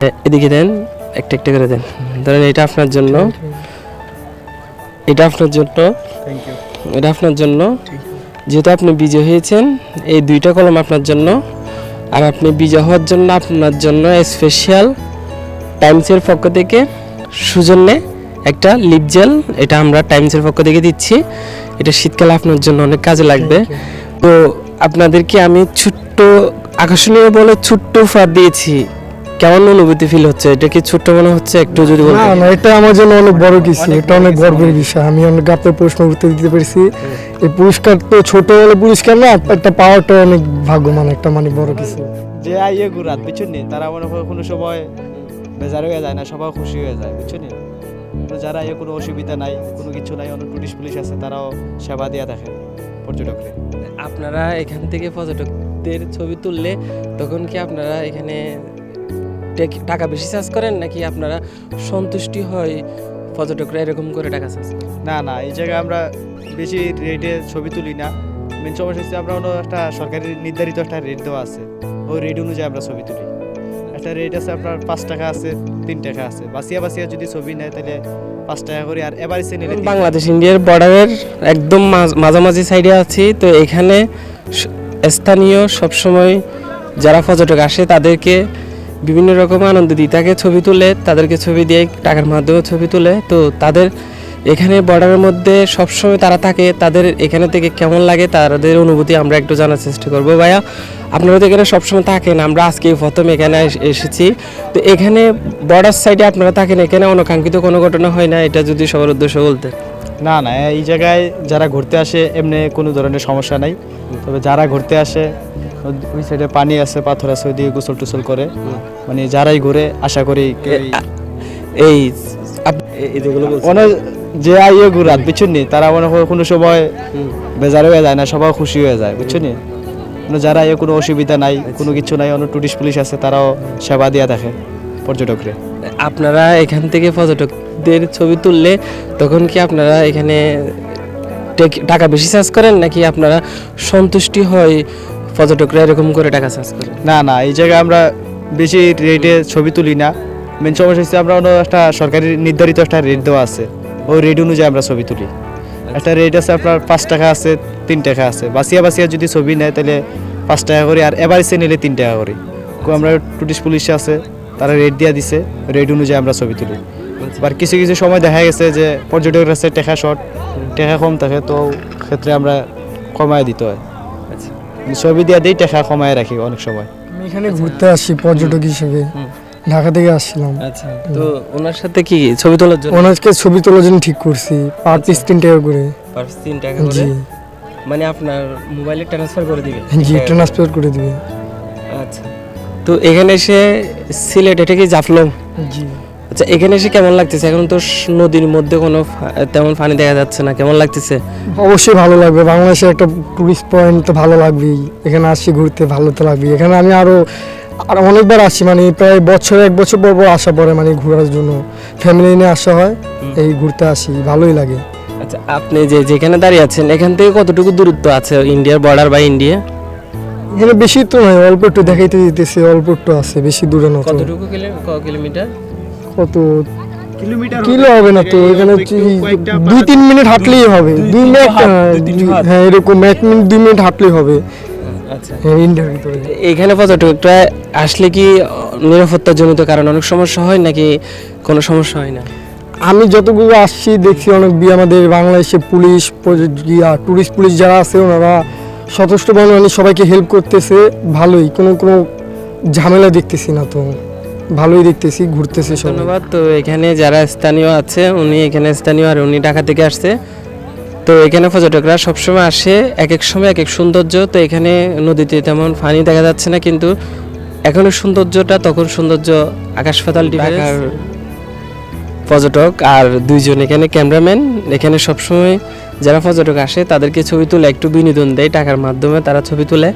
এ- এদিকে দেন একটা একটা করে দেন। ধরেন এটা আপনার জন্য। এটা আপনার জন্য। এটা আপনার জন্য। যেহেতু আপনি বিজয় হয়েছেন এই দুইটা কলম আপনার জন্য। আর আপনি বিজয় হওয়ার জন্য আপনার জন্য স্পেশাল টাইমসের পক্ষ থেকে সুজন্যে একটা লিপ জেল এটা আমরা টাইমসের পক্ষ থেকে দিচ্ছি। এটা শীতকালে আপনার জন্য অনেক কাজে লাগবে। তো আপনাদেরকে আমি ছোট্ট আকর্ষণীয় বলে ছোট্ট উপহার দিয়েছি। কেমন অনুভূতি ফিল হচ্ছে? এটা কি ছোট্ট মনে হচ্ছে? একটু যদি না না এটা আমার জন্য অনেক বড় কিছু। এটা অনেক গর্বের বিষয়। আমি অনেক আপনার প্রশ্ন উত্তর দিতে পেরেছি। এই পুরস্কার তো ছোট হলে পুরস্কার না একটা পাওয়াটা অনেক ভাগ্য মানে একটা মানে বড় কিছু। যে আইয়ে ঘুরাত বুঝছেন নি? তারা মনে হয় কোনো সময় বেজার হয়ে যায় না সবাই খুশি হয়ে যায় বুঝছেন যারা আইয়ে কোনো অসুবিধা নাই কোনো কিছু নাই অনেক টুরিস্ট পুলিশ আছে তারাও সেবা দিয়া থাকে পর্যটকরে। আপনারা এখান থেকে পর্যটকদের ছবি তুললে তখন কি আপনারা এখানে টেক- টাকা বেশি চার্জ করেন নাকি আপনারা সন্তুষ্টি হয় পর্যটকরা এরকম করে টাকা চার্জ না না এই জায়গায় আমরা বেশি রেটে ছবি তুলি না। মেন সমস্যা হচ্ছে আমরা অন্য একটা সরকারি নির্ধারিত একটা রেট দেওয়া আছে। ওই রেট অনুযায়ী আমরা ছবি তুলি। একটা রেট আছে আপনার পাঁচ টাকা আছে তিন টাকা আছে। বাসিয়া বাসিয়া যদি ছবি নেয় তাহলে পাঁচ টাকা করে। আর এবার নিলে বাংলাদেশ ইন্ডিয়ার বর্ডারের একদম মাঝ- মাঝামাঝি সাইডে আছি। তো এখানে স্থানীয় সবসময় যারা পর্যটক আসে তাদেরকে বিভিন্ন রকম আনন্দ দিই। তাকে ছবি তুলে, তাদেরকে ছবি দিয়ে টাকার মাধ্যমে ছবি তুলে। তো তাদের এখানে বর্ডারের মধ্যে সবসময় তারা থাকে। তাদের এখানে থেকে কেমন লাগে তাদের অনুভূতি আমরা একটু জানার চেষ্টা করব। ভাইয়া, আপনারা তো এখানে সবসময় থাকেন, আমরা আজকে প্রথম এখানে এসেছি। তো এখানে বর্ডার সাইডে আপনারা থাকেন, এখানে অনাকাঙ্ক্ষিত কোনো ঘটনা হয় না? এটা যদি সবার উদ্দেশ্য বলতেন। না না, এই জায়গায় যারা ঘুরতে আসে, এমনি কোনো ধরনের সমস্যা নাই। তবে যারা ঘুরতে আসে ওই সাইডে পানি আছে পাথর আছে ওই দিকে গোসল টোসল করে। মানে যারাই ঘুরে আশা করি এই যে আইয়ে ঘুরাত বুঝছেন নি? তারা মনে হয় কোনো সময় বেজার হয়ে যায় না সবাই খুশি হয়ে যায় বুঝছেন নি? যারা আইয়ে কোনো অসুবিধা নাই কোনো কিছু নাই অন্য টুরিস্ট পুলিশ আছে তারাও সেবা দিয়া থাকে পর্যটকরে। আপনারা এখান থেকে পর্যটকদের ছবি তুললে তখন কি আপনারা এখানে টাকা বেশি চার্জ করেন নাকি আপনারা সন্তুষ্টি হয় পর্যটকরা এরকম করে টাকা চার্জ করেন না না এই জায়গায় আমরা বেশি রেটে ছবি তুলি না। মেন সমস্যা হচ্ছে আমরা অন্য একটা সরকারি নির্ধারিত একটা রেট দেওয়া আছে। ওই রেট অনুযায়ী আমরা ছবি তুলি। একটা রেট আছে আপনার পাঁচ টাকা আছে তিন টাকা আছে। বাসিয়া বাসিয়া যদি ছবি নেয় তাহলে পাঁচ টাকা করে আর এবার এসে নিলে তিন টাকা করে। আমরা টুরিস্ট পুলিশ আছে তারা রেট দিয়ে দিছে রেট অনুযায়ী আমরা ছবি তুলি। আর কিছু কিছু সময় দেখা গেছে যে পর্যটকের কাছে টেকা শর্ট টেকা কম থাকে তো ক্ষেত্রে আমরা কমায় দিতে হয়। আচ্ছা ছবি দিয়া দিই টাকা কমায় রাখি অনেক সময়। আমি এখানে ঘুরতে আসি পর্যটক হিসেবে। ঢাকা থেকে আসছিলাম। আচ্ছা তো ওনার সাথে কি ছবি তোলার জন্য? ওনাকে ছবি তোলার জন্য ঠিক করছি পার পিস তিন টাকা করে। পার পিস তিন টাকা জি। করে মানে আপনার মোবাইলে ট্রান্সফার করে দিবে? জি ট্রান্সফার করে দিবে। আচ্ছা। তো এখানে এসে সিলেট এটা কি জাফলং? জি। আচ্ছা এখানে এসে কেমন লাগতেছে? এখন তো নদীর মধ্যে কোনো তেমন পানি দেখা যাচ্ছে না। কেমন লাগতেছে? অবশ্যই ভালো লাগবে। বাংলাদেশে একটা টুরিস্ট পয়েন্ট তো ভালো লাগবেই। এখানে আসছি ঘুরতে ভালো তো লাগবে এখানে আমি আরও আর অনেকবার আসি মানে প্রায় বছর এক বছর পর পর আসা পরে মানে ঘোরার জন্য। ফ্যামিলি নিয়ে আসা হয় এই ঘুরতে আসি ভালোই লাগে। আচ্ছা আপনি যে যেখানে দাঁড়িয়ে আছেন এখান থেকে কতটুকু দূরত্ব আছে? ইন্ডিয়ার বর্ডার বা ইন্ডিয়া এখানে বেশি তো নয় অল্প একটু দেখাইতে দিতেছে অল্প একটু আছে বেশি দূরে না কতটুকু কিলোমিটার? কত কিলোমিটার কিলো হবে? না তো? এখানে হচ্ছে দুই তিন মিনিট হাঁটলেই হবে। দুই মিনিট হ্যাঁ এরকম এক মিনিট দুই মিনিট হাঁটলেই হবে। আচ্ছা। হ্যাঁ, এখানে পর্যটকরা আসলে কি নিরাপত্তাজনিত কারণ অনেক সমস্যা হয় নাকি কোনো সমস্যা হয় না? আমি যতগুলো আসছি দেখছি অনেক বি আমাদের বাংলাদেশে পুলিশ টুরিস্ট পুলিশ যারা আছে ওনারা সচেষ্ট মানে সবাইকে হেল্প করতেছে। ভালোই কোনো কোনো ঝামেলা দেখতেছি না তো। ভালোই দেখতেছি ঘুরতেছি ধন্যবাদ। তো এখানে যারা স্থানীয় আছে উনি এখানে স্থানীয় আর উনি ঢাকা থেকে আসছে। তো এখানে পর্যটকরা সবসময় আসে এক এক সময় এক এক সৌন্দর্য। তো এখানে নদীতে তেমন পানি দেখা যাচ্ছে না কিন্তু এখনও সৌন্দর্যটা তখন সৌন্দর্য আকাশ পাতাল পর্যটক আর দুইজন এখানে ক্যামেরাম্যান। এখানে সবসময় যারা পর্যটক আসে তাদেরকে ছবি তুলে একটু বিনোদন দেয় টাকার মাধ্যমে তারা ছবি তুলে।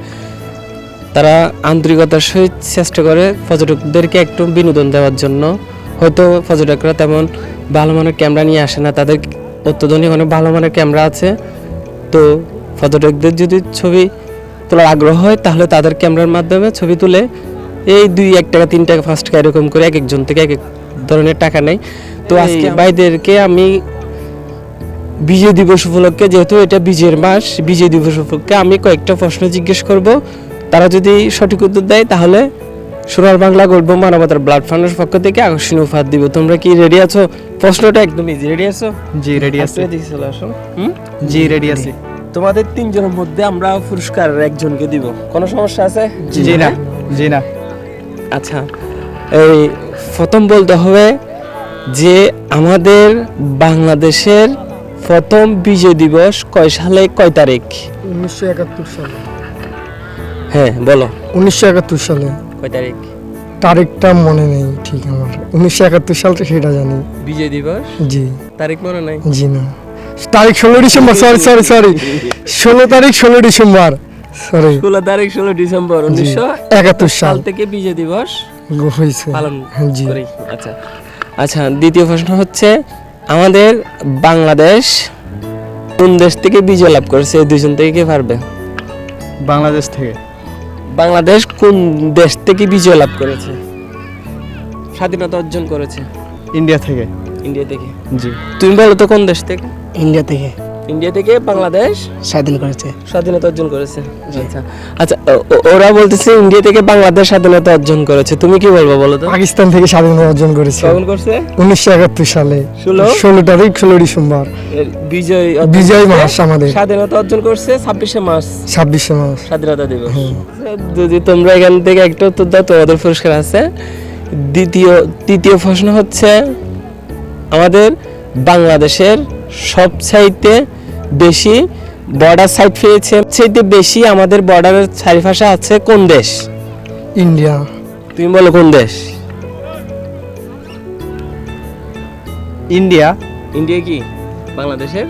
তারা আন্তরিকতার সহিত চেষ্টা করে পর্যটকদেরকে একটু বিনোদন দেওয়ার জন্য। হয়তো পর্যটকরা তেমন ভালো মানের ক্যামেরা নিয়ে আসে না তাদের অত্যাধুনিক অনেক ভালো মানের ক্যামেরা আছে। তো পর্যটকদের যদি ছবি তোলার আগ্রহ হয় তাহলে তাদের ক্যামেরার মাধ্যমে ছবি তুলে এই দুই এক টাকা তিন টাকা পাঁচ টাকা এরকম করে এক একজন থেকে এক এক ধরনের টাকা নেই তো আজকে ভাইদেরকে আমি বিজয় দিবস উপলক্ষে যেহেতু এটা বিজয়ের মাস বিজয় দিবস উপলক্ষে আমি কয়েকটা প্রশ্ন জিজ্ঞেস করব। তারা যদি সঠিক উত্তর দেয় তাহলে সোনার বাংলা গল্প মানবতার ব্লাড ফান্ডের পক্ষ থেকে আকর্ষণীয় উপহার দিব। তোমরা কি রেডি আছো? প্রশ্নটা একদম ইজি রেডি আছো? জি রেডি আছে। আচ্ছা, চলে আসো। হুম? জি রেডি আছে। তোমাদের তিনজনের মধ্যে আমরা পুরস্কার একজনকে দিব। কোনো সমস্যা আছে? জি না। জি না। আচ্ছা এই প্রথম বলতে হবে যে আমাদের বাংলাদেশের প্রথম বিজয় দিবস কয় সালে? কয় তারিখ? উনিশশো একাত্তর সালে। হ্যাঁ বলো। উনিশশো একাত্তর সালে। কয় তারিখ? তারিখটা মনে নেই ঠিক আমার। উনিশশো একাত্তর সালটা সেটা জানি। বিজয় দিবস? জি। তারিখ মনে নাই? জি না। তারিখ ষোলো ডিসেম্বর সরি সরি সরি ষোলো তারিখ ষোলো ডিসেম্বর সরি ষোলো তারিখ ষোলো ডিসেম্বর উনিশশো একাত্তর সাল। থেকে বিজয় দিবস হয়েছে। পালন জি। আচ্ছা। আচ্ছা দ্বিতীয় প্রশ্ন হচ্ছে আমাদের বাংলাদেশ কোন দেশ থেকে বিজয় লাভ করেছে? এই দুইজন থেকে কে পারবে? বাংলাদেশ থেকে। বাংলাদেশ কোন দেশ থেকে বিজয় লাভ করেছে? স্বাধীনতা অর্জন করেছে? ইন্ডিয়া থেকে। ইন্ডিয়া থেকে। জি। তুমি বলো তো কোন দেশ থেকে? ইন্ডিয়া থেকে। ইন্ডিয়া থেকে বাংলাদেশ? স্বাধীন করেছে। স্বাধীনতা অর্জন করেছে। আচ্ছা। আচ্ছা ওরা বলতেছে ইন্ডিয়া থেকে বাংলাদেশ স্বাধীনতা অর্জন করেছে। তুমি কি বলব বলো তো? পাকিস্তান থেকে স্বাধীনতা অর্জন করেছে। কখন করছে? উনিশশো একাত্তর সালে। ষোলো? তারিখ ষোলো ডিসেম্বর। বিজয় বিজয় মাস আমাদের। স্বাধীনতা অর্জন করছে ছাব্বিশে মার্চ। ছাব্বিশে মাস স্বাধীনতা দিবস। যদি তোমরা এখান থেকে একটা উত্তর দাও তোমাদের পুরস্কার আছে। দ্বিতীয় তৃতীয় প্রশ্ন হচ্ছে আমাদের বাংলাদেশের সবচাইতে বেশি বর্ডার সাইড পেয়েছে। সবচাইতে বেশি আমাদের বর্ডারের চারিপাশে আছে কোন দেশ? ইন্ডিয়া। তুমি বলো কোন দেশ? ইন্ডিয়া। ইন্ডিয়া কি? বাংলাদেশের?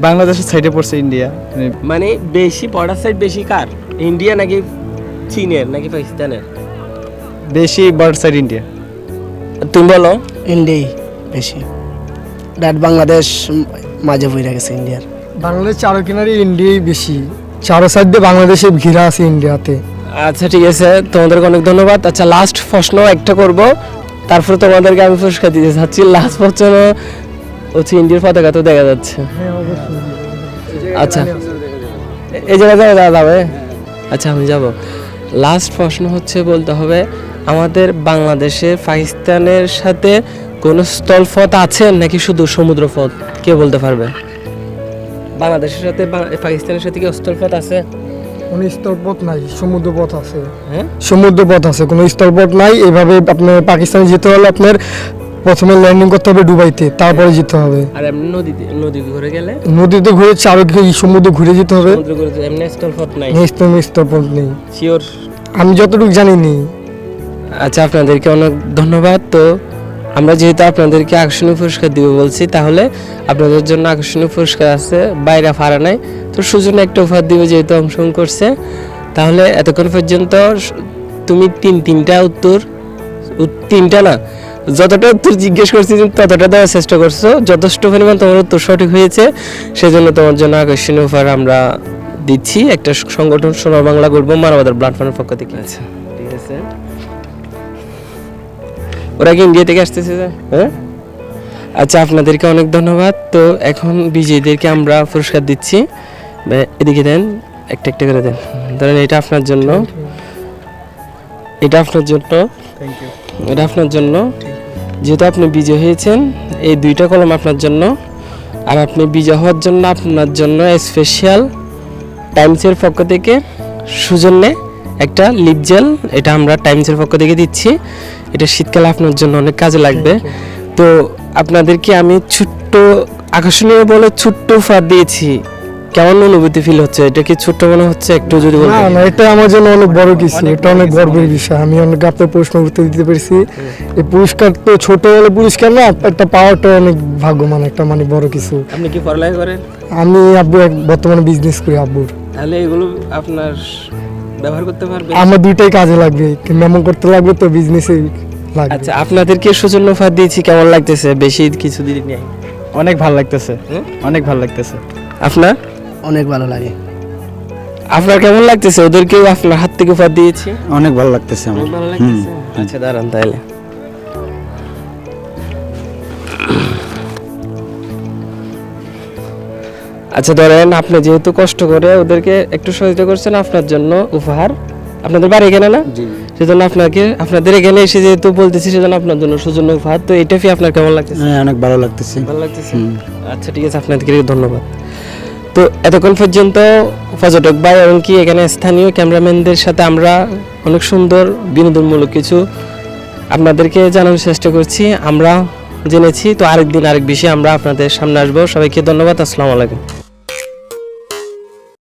বাংলাদেশের সাইডে পড়ছে ইন্ডিয়া। মানে মানে বেশি বর্ডার সাইড বেশি কার? ইন্ডিয়া নাকি চীনের নাকি পাকিস্তানের? বেশি বর্ডার সাইড ইন্ডিয়া। তুমি বলো। ইন্ডিয়াই বেশি। ডাট বাংলাদেশ মাঝে বইরা গেছে ইন্ডিয়ার বাংলাদেশ চারো কিনারে ইন্ডিয়াই বেশি। চারো সাইড দিয়ে বাংলাদেশে ঘিরা আছে ইন্ডিয়াতে আচ্ছা ঠিক আছে। তোমাদেরকে অনেক ধন্যবাদ। আচ্ছা লাস্ট প্রশ্ন একটা করব। তারপরে তোমাদেরকে আমি পুরস্কার দিতে চাচ্ছি লাস্ট প্রশ্ন হচ্ছে ইন্ডিয়ার পতাকা তো দেখা যাচ্ছে। আচ্ছা। এই জায়গায় যাওয়া যাবে আচ্ছা আমি যাব। লাস্ট প্রশ্ন হচ্ছে বলতে হবে আমাদের বাংলাদেশে পাকিস্তানের সাথে কোনো স্থলপথ আছে নাকি শুধু সমুদ্রপথ কে বলতে পারবে? বাংলাদেশের সাথে পাকিস্তানের সাথে কি স্থলপথ আছে? কোনো স্থলপথ নাই সমুদ্রপথ আছে। হ্যাঁ? সমুদ্রপথ আছে কোনো স্থলপথ নাই। এভাবে আপনার পাকিস্তানে যেতে হলে আপনার প্রথমে ল্যান্ডিং করতে হবে দুবাইতে তারপরে যেতে হবে। আর এমনি নদীতে নদী ঘুরে গেলে? নদীতে ঘুরে চারো দিকে সমুদ্র ঘুরে যেতে হবে। সমুদ্র ঘুরে এমনি স্থলপথ নাই। কোনো স্থলপথ নেই। শিওর আমি যতটুকু জানি নি আচ্ছা আপনাদেরকে অনেক ধন্যবাদ। তো আমরা যেহেতু আপনাদেরকে আকর্ষণীয় পুরস্কার দিব বলছি, তাহলে আপনাদের জন্য আকর্ষণীয় পুরস্কার আছে, বাইরে ফাড়া নাই। তো সুজন একটা উপহার দিব যেহেতু অংশগ্রহণ করছে। তাহলে এতক্ষণ পর্যন্ত তুমি তিন তিনটা উত্তর তিনটা না, যতটা উত্তর জিজ্ঞেস করছি তুমি ততটা দেওয়ার চেষ্টা করছ। যথেষ্ট পরিমাণ তোমার উত্তর সঠিক হয়েছে, সেজন্য তোমার জন্য আকর্ষণীয় উপহার আমরা দিচ্ছি। একটা সংগঠন সোনার বাংলা মানবতার ব্লাড ফান্ডের পক্ষ থেকে। আচ্ছা ঠিক আছে। ওরা কি ইন্ডিয়া থেকে আসতেছে? হ্যাঁ? আচ্ছা আপনাদেরকে অনেক ধন্যবাদ। তো এখন বিজয়ীদেরকে আমরা পুরস্কার দিচ্ছি। এদিকে দেন একটা একটা করে দেন। ধরেন এটা আপনার জন্য। এটা আপনার জন্য। এটা আপনার জন্য। যেহেতু আপনি বিজয় হয়েছেন এই দুইটা কলম আপনার জন্য। আর আপনি বিজয় হওয়ার জন্য আপনার জন্য স্পেশাল টাইমসের পক্ষ থেকে সুজন্যে একটা লিপ জেল এটা আমরা টাইমসের পক্ষ থেকে দিচ্ছি। এটা শীতকালে আপনার জন্য অনেক কাজে লাগবে। তো আপনাদেরকে আমি ছোট্ট আকর্ষণীয় বলে ছোট্ট উপহার দিয়েছি। কেমন অনুভূতি ফিল হচ্ছে? এটা কি ছোট্ট মনে হচ্ছে? একটু যদি না বলতেন। না এটা আমার জন্য অনেক বড় কিছু। এটা অনেক গর্বের বিষয়। আমি অনেক আপনার প্রশ্ন উত্তর দিতে পেরেছি। এই পুরস্কার তো ছোট হলে পুরস্কার না একটা পাওয়াটা অনেক ভাগ্যমান একটা মানে বড় কিছু। আপনি কি পড়ালেখা করেন? আমি আব্বু বর্তমানে বিজনেস করি আব্বুর। তাহলে এগুলো আপনার ব্যবহার করতে পারবে? আমার দুইটাই কাজে লাগবে মেমো করতে লাগবে তো বিজনেসে লাগবে। আচ্ছা আপনাদেরকে সৌজন্য অফার দিয়েছি কেমন লাগতেছে? বেশি কিছু দিন নেই। অনেক ভালো লাগতেছে অনেক ভালো লাগতেছে। আপনার? অনেক ভালো লাগে। আপনার কেমন লাগতেছে? ওদেরকেও আপনার হাত থেকে উপহার দিয়েছি। অনেক ভালো লাগতেছে আমার। ভালো লাগতেছে? আচ্ছা দাঁড়ান তাহলে। আচ্ছা ধরেন আপনি যেহেতু কষ্ট করে ওদেরকে একটু সহযোগিতা করছেন আপনার জন্য উপহার আপনাদের বাড়ি এখানে না? সেজন্য আপনাকে আপনাদের এখানে এসে যেহেতু বলতেছি সেজন্য আপনার জন্য সুজন্য উপহার। তো এটা ফি আপনার কেমন লাগতেছে? হ্যাঁ অনেক ভালো লাগতেছে। ভালো লাগতেছে? আচ্ছা ঠিক আছে আপনাদেরকে ধন্যবাদ। তো এতক্ষণ পর্যন্ত পর্যটক ভাই এবং কি এখানে স্থানীয় ক্যামেরাম্যানদের সাথে আমরা অনেক সুন্দর বিনোদনমূলক কিছু আপনাদেরকে জানানোর চেষ্টা করছি। আমরা জেনেছি তো আরেকদিন আরেক বিষয়ে আমরা আপনাদের সামনে আসব। সবাইকে ধন্যবাদ আসসালামু আলাইকুম।